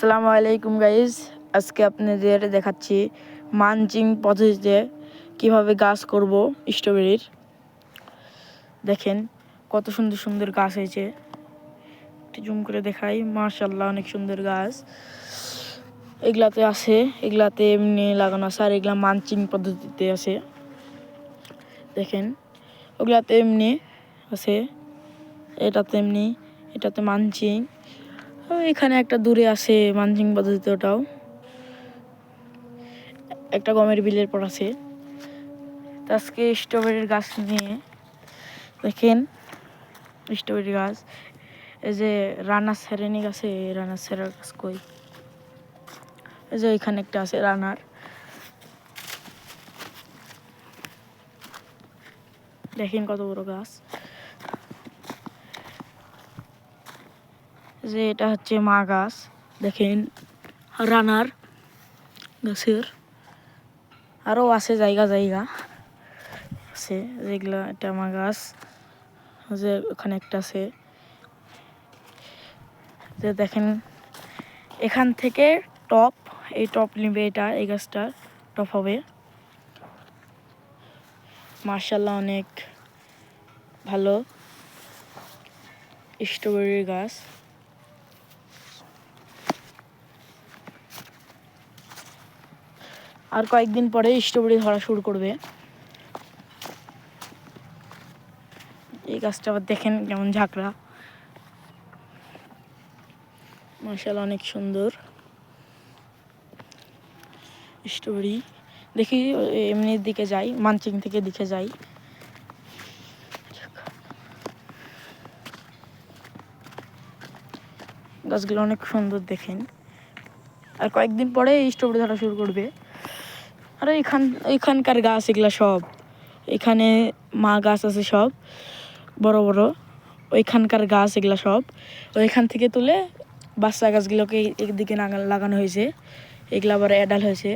আসসালামু আলাইকুম গাইজ আজকে আপনাদের দেখাচ্ছি মানচিং পদ্ধতিতে কীভাবে গাছ করব স্ট্রবেরির দেখেন কত সুন্দর সুন্দর গাছ হয়েছে। একটু জুম করে দেখাই। মার্শাল্লাহ অনেক সুন্দর গাছ। এগুলাতে আছে, এগুলাতে এমনি লাগানো আছে, আর এগুলা মানচিং পদ্ধতিতে আছে। দেখেন, ওগুলাতে এমনি আছে, এটাতে এমনি, এটাতে মানচিং। এখানে একটা দূরে আছে মানচিং পদ্ধতিতে ওটাও একটা গমের বিলের পর আছে। আজকে স্ট্রবেরির গাছ নিয়ে, দেখেন স্ট্রবেরি গাছ। এই যে রানার সেরেনি গাছে রানার সেরার গাছ কই? এই যে এখানে একটা আছে রানার। দেখেন কত বড় গাছ। যে এটা হচ্ছে মা গাছ। দেখেন, রানার গাছের আরও আছে জায়গা জায়গা আছে যেগুলো এটা মা গাছ। যে ওখানে একটা আছে। যে দেখেন, এখান থেকে টপ, এই টপ নিবে এটা, এই গাছটা টপ হবে। মার্শাল্লাহ অনেক ভালো। স্ট্রবেরির গাছ। আর কয়েকদিন পরে স্ট্রবেরি ধরা শুরু করবে। এই গাছটা আবার দেখেন কেমন ঝাঁকড়া। মার্শাল অনেক সুন্দর। স্ট্রবেরি। দেখি এমনির দিকে যাই, মানচিং থেকে দিকে যাই। গাছগুলো অনেক সুন্দর দেখেন। আর কয়েকদিন পরে স্ট্রবেরি ধরা শুরু করবে। আর এখান, এখানকার গাছ এগুলা সব। এখানে মা গাছ আছে সব, বড় বড়। ওইখানকার গাছ এগুলা সব। ওইখান থেকে তুলে বাচ্চা গাছগুলোকে একদিকে লাগানো হয়েছে। এগুলো আবার অ্যাডাল হয়েছে।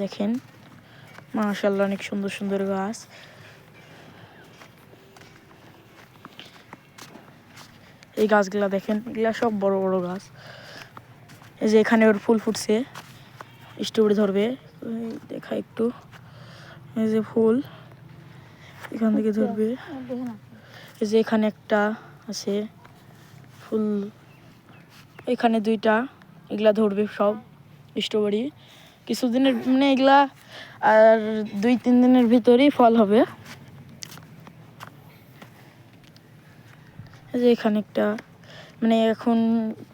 দেখেন মাশাল্লাহ অনেক সুন্দর সুন্দর গাছ। এই গাছগুলা দেখেন, এগুলা সব বড় বড় গাছ। এই যে এখানে ওর ফুল ফুটছে। স্ট্রবেরি ধরবে। দেখা একটু। এই যে ফুল। এখান থেকে ধরবে। এই যে এখানে একটা আছে। ফুল। এখানে দুইটা। এগুলা ধরবে সব স্ট্রবেরি কিছুদিনের মানে এগুলা আর দুই, তিন দিনের ভিতরেই ফল হবে। এই যে এখানে একটা মানে এখন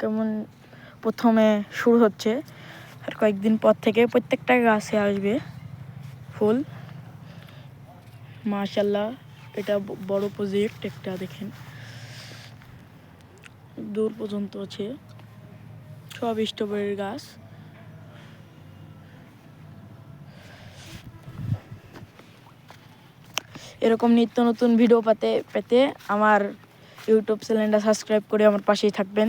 কেমন প্রথমে শুরু হচ্ছে। আর কয়েকদিন পর থেকে প্রত্যেকটা গাছে আসবে ফুল। মাশাল্লাহ এটা বড় প্রজেক্ট একটা, দেখেন। দূর পর্যন্ত আছে। সব স্ট্রবেরির গাছ। এরকম নিত্য নতুন ভিডিও পাতে পেতে আমার ইউটিউব চ্যানেলটা সাবস্ক্রাইব করে আমার পাশেই থাকবেন।